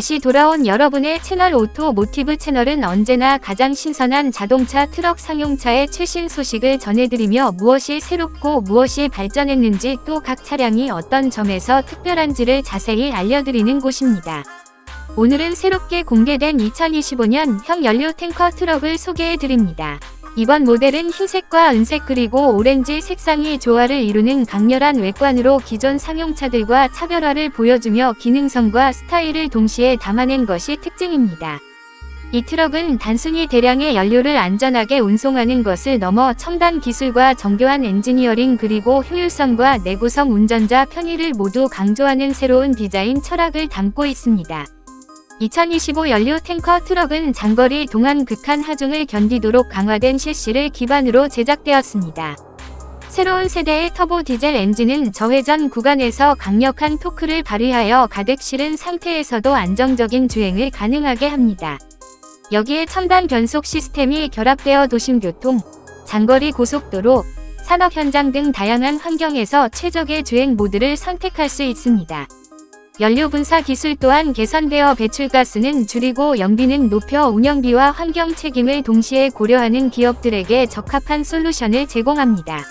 다시 돌아온 여러분의 채널 오토 모티브 채널은 언제나 가장 신선한 자동차 트럭 상용차의 최신 소식을 전해드리며 무엇이 새롭고 무엇이 발전했는지 또 각 차량이 어떤 점에서 특별한지를 자세히 알려드리는 곳입니다. 오늘은 새롭게 공개된 2025년 형 연료 탱커 트럭을 소개해드립니다. 이번 모델은 흰색과 은색 그리고 오렌지 색상이 조화를 이루는 강렬한 외관으로 기존 상용차들과 차별화를 보여주며 기능성과 스타일을 동시에 담아낸 것이 특징입니다. 이 트럭은 단순히 대량의 연료를 안전하게 운송하는 것을 넘어 첨단 기술과 정교한 엔지니어링 그리고 효율성과 내구성 운전자 편의를 모두 강조하는 새로운 디자인 철학을 담고 있습니다. 2025 연료 탱커 트럭은 장거리 동안 극한 하중을 견디도록 강화된 셰시를 기반으로 제작되었습니다. 새로운 세대의 터보 디젤 엔진은 저회전 구간에서 강력한 토크를 발휘하여 가득 실은 상태에서도 안정적인 주행을 가능하게 합니다. 여기에 첨단 변속 시스템이 결합되어 도심교통, 장거리 고속도로, 산업 현장 등 다양한 환경에서 최적의 주행 모드를 선택할 수 있습니다. 연료 분사 기술 또한 개선되어 배출가스는 줄이고 연비는 높여 운영비와 환경 책임을 동시에 고려하는 기업들에게 적합한 솔루션을 제공합니다.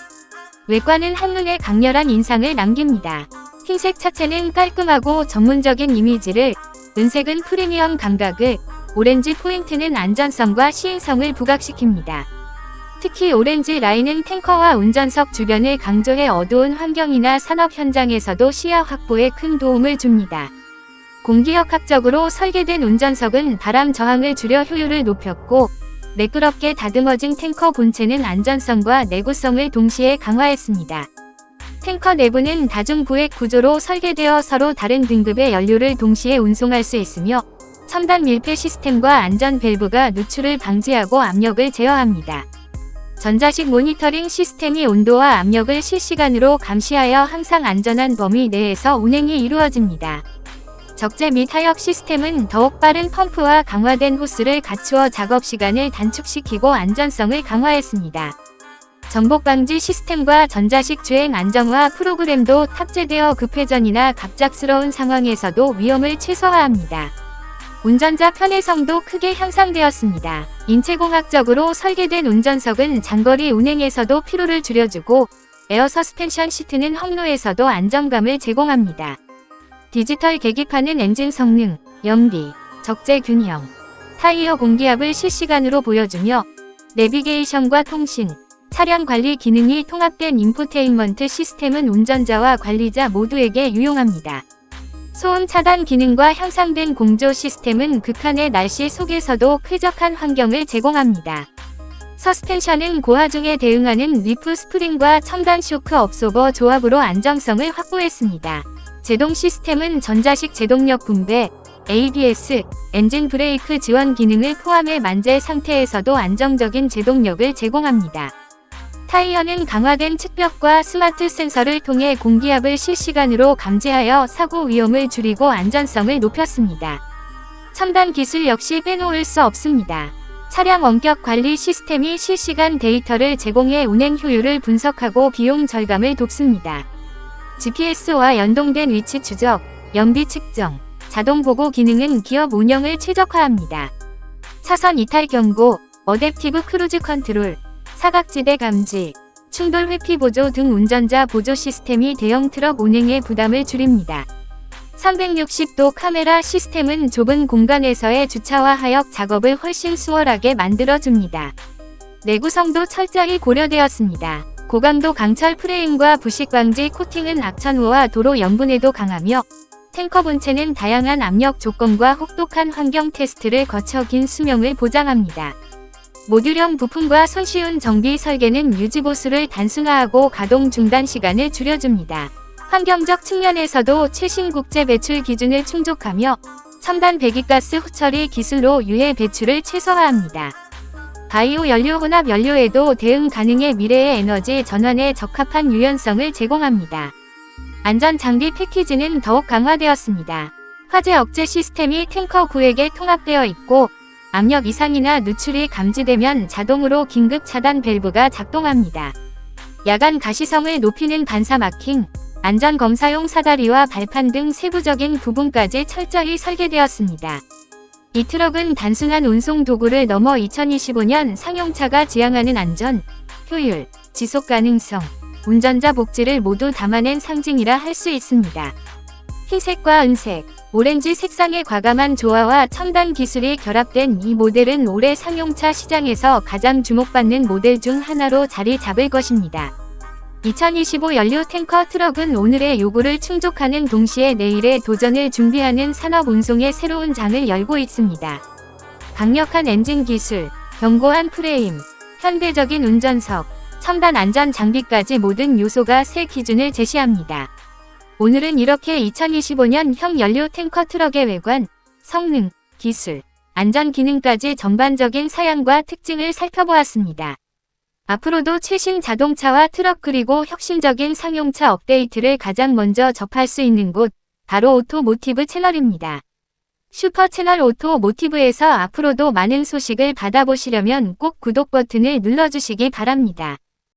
외관은 한눈에 강렬한 인상을 남깁니다. 흰색 차체는 깔끔하고 전문적인 이미지를, 은색은 프리미엄 감각을, 오렌지 포인트는 안전성과 시인성을 부각시킵니다. 특히 오렌지 라인은 탱커와 운전석 주변을 강조해 어두운 환경이나 산업 현장에서도 시야 확보에 큰 도움을 줍니다. 공기역학적으로 설계된 운전석은 바람 저항을 줄여 효율을 높였고 매끄럽게 다듬어진 탱커 본체는 안전성과 내구성을 동시에 강화했습니다. 탱커 내부는 다중부액 구조로 설계되어 서로 다른 등급의 연료를 동시에 운송할 수 있으며 첨단 밀폐 시스템과 안전 밸브가 누출을 방지하고 압력을 제어합니다. 전자식 모니터링 시스템이 온도와 압력을 실시간으로 감시하여 항상 안전한 범위 내에서 운행이 이루어집니다. 적재 및 하역 시스템은 더욱 빠른 펌프와 강화된 호스를 갖추어 작업 시간을 단축시키고 안전성을 강화했습니다. 정복 방지 시스템과 전자식 주행 안정화 프로그램도 탑재되어 급회전이나 갑작스러운 상황에서도 위험을 최소화합니다. 운전자 편의성도 크게 향상되었습니다. 인체공학적으로 설계된 운전석은 장거리 운행에서도 피로를 줄여주고 에어 서스펜션 시트는 험로에서도 안정감을 제공합니다. 디지털 계기판은 엔진 성능, 연비, 적재 균형, 타이어 공기압을 실시간으로 보여주며 내비게이션과 통신, 차량 관리 기능이 통합된 인포테인먼트 시스템은 운전자와 관리자 모두에게 유용합니다. 소음 차단 기능과 향상된 공조 시스템은 극한의 날씨 속에서도 쾌적한 환경을 제공합니다. 서스펜션은 고하중에 대응하는 리프 스프링과 첨단 쇼크 업소버 조합으로 안정성을 확보했습니다. 제동 시스템은 전자식 제동력 분배, ABS, 엔진 브레이크 지원 기능을 포함해 만재 상태에서도 안정적인 제동력을 제공합니다. 타이어는 강화된 측벽과 스마트 센서를 통해 공기압을 실시간으로 감지하여 사고 위험을 줄이고 안전성을 높였습니다. 첨단 기술 역시 빼놓을 수 없습니다. 차량 원격 관리 시스템이 실시간 데이터를 제공해 운행 효율을 분석하고 비용 절감을 돕습니다. GPS와 연동된 위치 추적, 연비 측정, 자동 보고 기능은 기업 운영을 최적화합니다. 차선 이탈 경고, 어댑티브 크루즈 컨트롤, 사각지대 감지, 충돌 회피 보조 등 운전자 보조 시스템이 대형 트럭 운행의 부담을 줄입니다. 360도 카메라 시스템은 좁은 공간에서의 주차와 하역 작업을 훨씬 수월하게 만들어줍니다. 내구성도 철저히 고려되었습니다. 고강도 강철 프레임과 부식 방지 코팅은 악천후와 도로 염분에도 강하며 탱커 본체는 다양한 압력 조건과 혹독한 환경 테스트를 거쳐 긴 수명을 보장합니다. 모듈형 부품과 손쉬운 정비 설계는 유지 보수를 단순화하고 가동 중단 시간을 줄여줍니다. 환경적 측면에서도 최신 국제 배출 기준을 충족하며 첨단 배기가스 후처리 기술로 유해 배출을 최소화합니다. 바이오 연료 혼합 연료에도 대응 가능해 미래의 에너지 전환에 적합한 유연성을 제공합니다. 안전 장비 패키지는 더욱 강화되었습니다. 화재 억제 시스템이 탱커 구획에 통합되어 있고 압력 이상이나 누출이 감지되면 자동으로 긴급 차단 밸브가 작동합니다. 야간 가시성을 높이는 반사 마킹, 안전검사용 사다리와 발판 등 세부적인 부분까지 철저히 설계되었습니다. 이 트럭은 단순한 운송 도구를 넘어 2025년 상용차가 지향하는 안전, 효율, 지속 가능성, 운전자 복지를 모두 담아낸 상징이라 할 수 있습니다. 흰색과 은색, 오렌지 색상의 과감한 조화와 첨단 기술이 결합된 이 모델은 올해 상용차 시장에서 가장 주목받는 모델 중 하나로 자리 잡을 것입니다. 2025 연료 탱커 트럭은 오늘의 요구를 충족하는 동시에 내일의 도전을 준비하는 산업 운송의 새로운 장을 열고 있습니다. 강력한 엔진 기술, 견고한 프레임, 현대적인 운전석, 첨단 안전 장비까지 모든 요소가 새 기준을 제시합니다. 오늘은 이렇게 2025년 형 연료 탱커 트럭의 외관, 성능, 기술, 안전 기능까지 전반적인 사양과 특징을 살펴보았습니다. 앞으로도 최신 자동차와 트럭 그리고 혁신적인 상용차 업데이트를 가장 먼저 접할 수 있는 곳, 바로 오토모티브 채널입니다. 슈퍼 채널 오토모티브에서 앞으로도 많은 소식을 받아보시려면 꼭 구독 버튼을 눌러주시기 바랍니다.